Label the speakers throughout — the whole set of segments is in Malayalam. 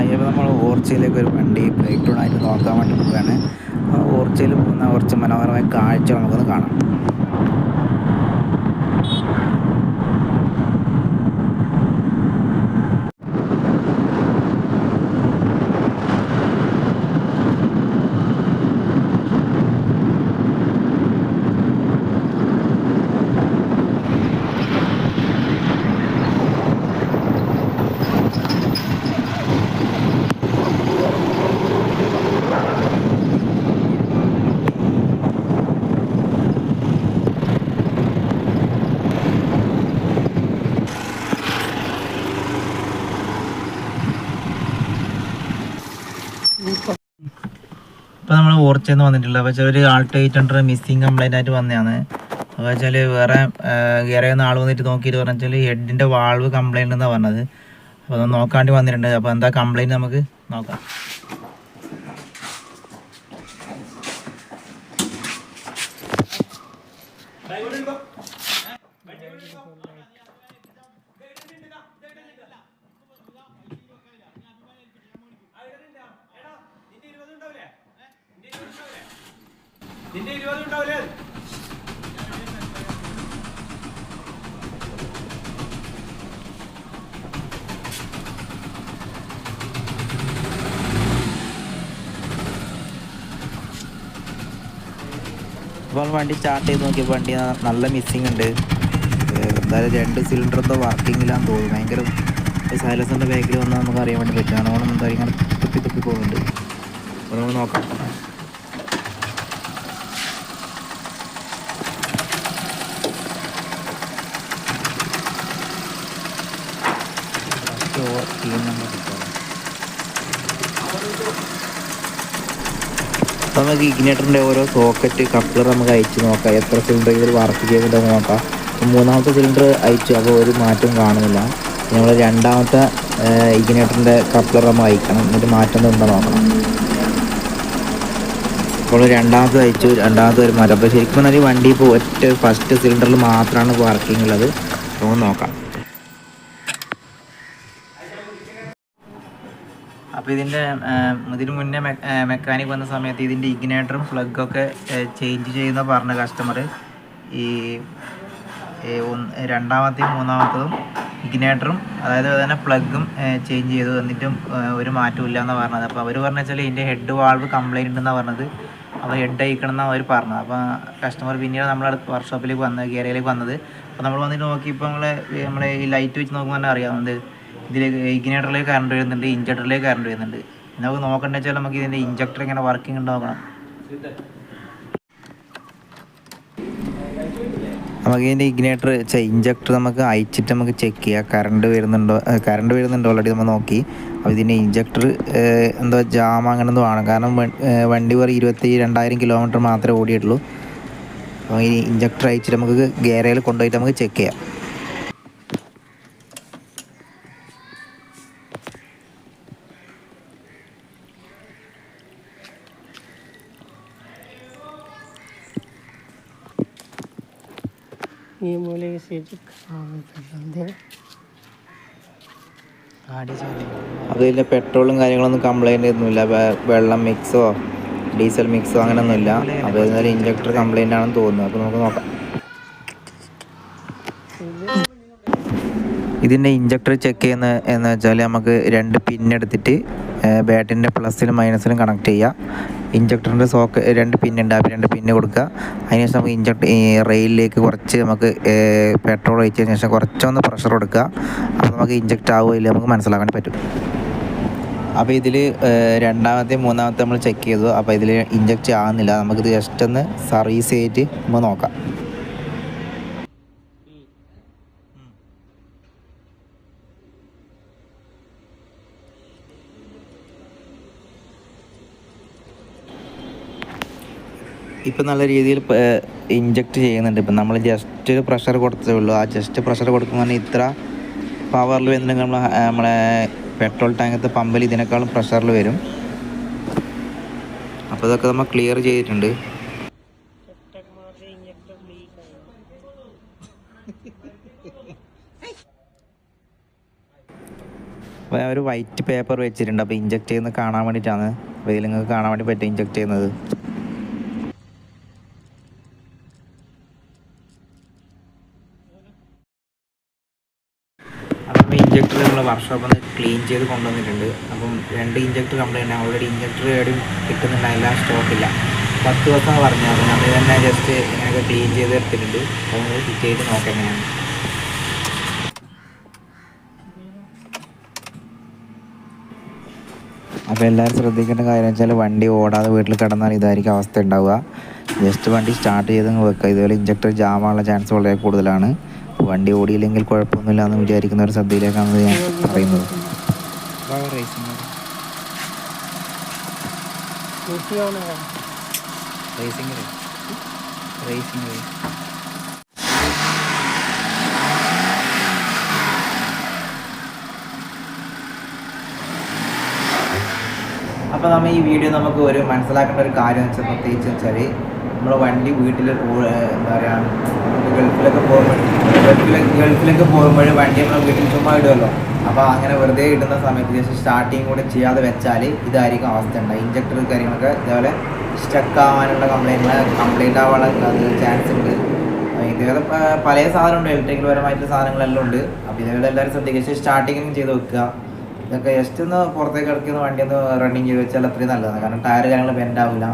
Speaker 1: അതിപ്പോൾ നമ്മൾ ഓർച്ചയിലേക്ക് ഒരു വണ്ടി ബ്രേക്ക് ഡൗൺ ആയിട്ട് നോക്കാൻ വേണ്ടി പോവുകയാണ്. ഓർച്ചയിൽ പോകുന്ന കുറച്ച് മനോഹരമായ കാഴ്ച നമുക്കൊന്ന് കാണാം. ഇപ്പോൾ നമ്മൾ ഓർച്ചയെന്ന് വന്നിട്ടുള്ളത് അപ്പോൾ ഒരു ആൾട്ട് എയ്റ്റ് ഹൺഡ്രഡ് മിസ്സിങ് കംപ്ലൈന്റ് ആയിട്ട് വന്നതാണ്. അപ്പോൾ വെച്ചാൽ വേറെ വേറെ ആൾ വന്നിട്ട് നോക്കിയിട്ട് പറഞ്ഞാൽ ഹെഡിന്റെ വാൾവ് കംപ്ലൈന്റ് എന്നാണ് പറഞ്ഞത്. അപ്പോൾ അത് നോക്കാണ്ടി വന്നിട്ടുണ്ട്. അപ്പോൾ എന്താ കംപ്ലൈന്റ് നമുക്ക് നോക്കാം. അപ്പോൾ വണ്ടി സ്റ്റാർട്ട് ചെയ്ത് നോക്കിയപ്പോൾ വണ്ടി നല്ല മിസ്സിങ് ഉണ്ട്. എന്തായാലും രണ്ട് സിലിണ്ടർ എന്തോ വർക്കിങ്ങിലാന്ന് തോന്നുന്നു. ഭയങ്കര സൈലൻസറിന്റെ ബാക്കിൽ വന്നാൽ നമുക്ക് അറിയാൻ വേണ്ടി പറ്റും. അതുകൊണ്ട് എന്തായാലും ഇങ്ങനെ തുപ്പി തുപ്പി പോകുന്നുണ്ട് അപ്പോൾ നമുക്ക് നോക്കാം. Number കിട്ടുമല്ലോ. അപ്പോൾ നമുക്ക് ഇഗ്നേറ്ററിന്റെ ഓരോ സോക്കറ്റ് കപ്ലർ നമുക്ക് അയച്ച് നോക്കാം. എത്ര സിലിണ്ടർ ഇതിൽ വർക്ക് ചെയ്യുന്നുണ്ടെന്ന് നോക്കാം. മൂന്നാമത്തെ സിലിണ്ടർ അയച്ചു അപ്പോൾ ഒരു മാറ്റം കാണുന്നില്ല. നമ്മൾ രണ്ടാമത്തെ ഇഗ്നേറ്ററിന്റെ കപ്ലർ നമ്മൾ അയക്കണം. എന്നിട്ട് മാറ്റം ഉണ്ടോ നോക്കണം. അപ്പോൾ രണ്ടാമത്തെ അയച്ചു രണ്ടാമത്തെ ഒരു മാറ്റം. അപ്പോൾ ശരിക്കും പറഞ്ഞാൽ വണ്ടി ഇപ്പോൾ ഒറ്റ ഫസ്റ്റ് സിലിണ്ടറിൽ മാത്രമാണ് വർക്കിംഗ് ഉള്ളത്. നമുക്ക് നോക്കാം. അപ്പോൾ ഇതിന്റെ ഇതിന് മുന്നേ മെക്കാനിക് വന്ന സമയത്ത് ഇതിന്റെ ഇഗ്നേറ്ററും പ്ലഗൊക്കെ ചേഞ്ച് ചെയ്യുന്ന പറഞ്ഞ കസ്റ്റമർ ഈ രണ്ടാമത്തെയും മൂന്നാമത്തതും ഇഗ്നേറ്ററും അതായത് തന്നെ പ്ലഗും ചേഞ്ച് ചെയ്തു. തന്നിട്ടും ഒരു മാറ്റവും ഇല്ല എന്നാണ് പറഞ്ഞത്. അപ്പോൾ അവർ പറഞ്ഞു വെച്ചാൽ ഇതിന്റെ ഹെഡ് വാൾവ് കംപ്ലൈന്റ് ഉണ്ടെന്നാണ് പറഞ്ഞത്. അപ്പോൾ ഹെഡ് അയക്കണം എന്നാണ് അവർ പറഞ്ഞത്. അപ്പോൾ കസ്റ്റമർ പിന്നീട് നമ്മളെ വർക്ക്ഷോപ്പിലേക്ക് വന്നത് ഗേരയിലേക്ക് വന്നത്. അപ്പോൾ നമ്മൾ വന്നിട്ട് നോക്കിയപ്പോൾ നമ്മളെ നമ്മളെ ഈ ലൈറ്റ് വെച്ച് നോക്കുമ്പോൾ തന്നെ അറിയാവുന്നത് ഇതിലേക്ക് ഇഗ്നേറ്ററിലേക്ക് കറണ്ട് വരുന്നുണ്ട് ഇഞ്ചക്ടറിലേക്ക് കറണ്ട് വരുന്നുണ്ട്. നമുക്ക് നോക്കണ്ട വെച്ചാൽ നമുക്ക് ഇതിന്റെ ഇഞ്ചക്ടർ ഇങ്ങനെ വർക്കിംഗ് ഉണ്ടോ നോക്കണം. നമുക്ക് ഇതിന്റെ ഇഗ്നേറ്റർ ഇഞ്ചക്ടർ നമുക്ക് അയച്ചിട്ട് നമുക്ക് ചെക്ക് ചെയ്യാം. കറണ്ട് വരുന്നുണ്ടോ കറണ്ട് വരുന്നുണ്ടോ ഓൾറെഡി നമ്മൾ നോക്കി. അപ്പോൾ ഇതിന്റെ ഇഞ്ചക്ടർ എന്തോ ജാം അങ്ങനെ എന്തോ ആണ് കാരണം വണ്ടി വെറും ഇരുപത്തി രണ്ടായിരം കിലോമീറ്റർ മാത്രമേ ഓടിയിട്ടുള്ളൂ. അപ്പോൾ ഈ ഇഞ്ചക്ടർ അയച്ചിട്ട് നമുക്ക് ഗേരയിൽ കൊണ്ടുപോയിട്ട് നമുക്ക് ചെക്ക് ചെയ്യാം.
Speaker 2: ये बोले सीट खराब कर दे
Speaker 1: അപ്പോൾ ഇതിൻ്റെ പെട്രോളും കാര്യങ്ങളൊന്നും കംപ്ലൈൻ്റ് ഒന്നുമില്ല വെ- വെള്ളം മിക്സോ ഡീസൽ മിക്സോ അങ്ങനെയൊന്നുമില്ല അപ്പോൾ എന്നാലും ഇഞ്ചക്ടർ കംപ്ലൈൻ്റ് ആണെന്ന് തോന്നുന്നു അപ്പോൾ നമുക്ക് നോക്കാം ഇതിൻ്റെ ഇഞ്ചക്ടർ ചെക്ക് ചെയ്യുന്ന എന്ന് വെച്ചാൽ നമുക്ക് രണ്ട് പിൻ എടുത്തിട്ട് ബാറ്ററിൻ്റെ പ്ലസിലും മൈനസിലും കണക്ട് ചെയ്യുക ഇഞ്ചക്ടറിന്റെ സോക്ക് രണ്ട് പിന്നുണ്ട് ആ രണ്ട് പിന്ന് കൊടുക്കുക. അതിനുശേഷം നമുക്ക് ഇഞ്ചക്ട് റെയിലിലേക്ക് കുറച്ച് നമുക്ക് പെട്രോൾ ഒഴിച്ചതിന് ശേഷം കുറച്ചൊന്ന് പ്രഷർ കൊടുക്കുക. അപ്പോൾ നമുക്ക് ഇഞ്ചക്ട് ആവുമോ നമുക്ക് മനസ്സിലാക്കാൻ പറ്റും. അപ്പോൾ ഇതിൽ രണ്ടാമത്തെ മൂന്നാമത്തെ നമ്മൾ ചെക്ക് ചെയ്തു. അപ്പോൾ ഇതിൽ ഇഞ്ചക്ട് ആകുന്നില്ല നമുക്കിത് ജസ്റ്റ് ഒന്ന് സർവീസ് ചെയ്തിട്ട് നമ്മൾ നോക്കാം. ഇപ്പം നല്ല രീതിയിൽ ഇഞ്ചക്ട് ചെയ്യുന്നുണ്ട്. ഇപ്പം നമ്മൾ ജസ്റ്റ് ഒരു പ്രഷർ കൊടുത്തേ ഉള്ളൂ. ആ ജസ്റ്റ് പ്രഷർ കൊടുക്കുമ്പോൾ തന്നെ ഇത്ര പവറിൽ വരുന്നുണ്ടെങ്കിൽ നമ്മൾ നമ്മളെ പെട്രോൾ ടാങ്കത്തെ പമ്പിൽ ഇതിനേക്കാളും പ്രഷറിൽ വരും. അപ്പോൾ ഇതൊക്കെ നമ്മൾ ക്ലിയർ ചെയ്തിട്ടുണ്ട്. ഒരു വൈറ്റ് പേപ്പർ വെച്ചിട്ടുണ്ട്. അപ്പോൾ ഇഞ്ചക്ട് ചെയ്യുന്നത് കാണാൻ വേണ്ടിയിട്ടാണ്. വെയിലിങ്ങൾക്ക് കാണാൻ വേണ്ടി പറ്റും ഇഞ്ചക്ട് ചെയ്യുന്നത്. അപ്പം ഇഞ്ചക്ടർ നമ്മൾ വർക്ക്ഷോപ്പിൽ നിന്ന് ക്ലീൻ ചെയ്ത് കൊണ്ടുവന്നിട്ടുണ്ട്. അപ്പം രണ്ട് ഇഞ്ചക്ടർ കംപ്ലൈന്റ് ഓൾറെഡി ഇഞ്ചക്ടർ എവിടെയും കിട്ടുന്നുണ്ടായില്ല. സ്റ്റോക്കില്ല പത്ത് ദിവസം പറഞ്ഞു അപ്പോൾ നമ്മൾ തന്നെ ജസ്റ്റ് ഇങ്ങനെയൊക്കെ ക്ലീൻ ചെയ്ത് എടുത്തിട്ടുണ്ട്. അപ്പോൾ നമ്മൾ ഫിറ്റ് ചെയ്ത് നോക്കാം അപ്പോൾ എല്ലാവരും ശ്രദ്ധിക്കേണ്ട കാര്യം വെച്ചാൽ വണ്ടി ഓടാതെ വീട്ടിൽ കിടന്നാൽ ഇതായിരിക്കും അവസ്ഥ ഉണ്ടാവുക. ജസ്റ്റ് വണ്ടി സ്റ്റാർട്ട് ചെയ്ത് വെക്കുക. ഇതുപോലെ ഇഞ്ചക്ടർ ജാമാനുള്ള ചാൻസ് വളരെ കൂടുതലാണ്. വണ്ടി ഓടിയില്ലെങ്കിൽ കുഴപ്പമൊന്നുമില്ല എന്ന് വിചാരിക്കുന്ന ഒരു ശ്രദ്ധയിലേക്കാണ് ഞാൻ പറയുന്നത്. റേസിംഗ് റേസിംഗ് അപ്പോൾ നമ്മൾ ഈ വീഡിയോ നമുക്ക് ഒരു മനസ്സിലാക്കേണ്ട ഒരു കാര്യം വെച്ചാൽ പ്രത്യേകിച്ച് വെച്ചാൽ നമ്മൾ വണ്ടി വീട്ടിൽ എന്താ പറയുക ഗൾഫിലൊക്കെ പോകുമ്പോൾ ഗൾഫിലൊക്കെ ഗൾഫിലൊക്കെ പോകുമ്പോൾ വണ്ടി നമ്മൾ വീട്ടിൽ ചുമ്മാ ഇടുമല്ലോ അപ്പോൾ അങ്ങനെ വെറുതെ ഇടുന്ന സമയത്ത് ജസ്റ്റ് സ്റ്റാർട്ടിങ് കൂടെ ചെയ്യാതെ വെച്ചാൽ ഇതായിരിക്കും അവസ്ഥ ഉണ്ടാകുക ഇഞ്ചക്ടർ കാര്യങ്ങളൊക്കെ ഇതേപോലെ സ്റ്റക്ക് ആവാനുള്ള കംപ്ലൈന്റ് കംപ്ലൈന്റ് ആവാനുള്ള ചാൻസ് ഉണ്ട്. ഇതേപോലെ പല സാധനമുണ്ട്. ഇലക്ട്രിക്കൽ പരമായിട്ടുള്ള സാധനങ്ങളെല്ലാം ഉണ്ട്. അപ്പോൾ ഇതേപോലെ എല്ലാവരും ശ്രദ്ധിക്കുക. സ്റ്റാർട്ടിങ്ങും ചെയ്ത് വെക്കുക. ഇതൊക്കെ ജസ്റ്റ് ഒന്ന് പുറത്തേക്ക് ഇറക്കുന്ന വണ്ടി ഒന്ന് റണ്ണിങ് ചെയ്ത് വെച്ചാൽ അത്രയും നല്ലതാണ്. കാരണം ടയർ കാര്യങ്ങൾ ബെൻഡ് ആവില്ല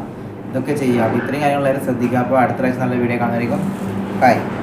Speaker 1: ഇതൊക്കെ ചെയ്യുക. അപ്പോൾ ഇത്രയും കാര്യങ്ങളെല്ലാവരും ശ്രദ്ധിക്കുക. അപ്പോൾ അടുത്ത പ്രാവശ്യം നല്ല വീഡിയോ കാണുമായിരിക്കും 7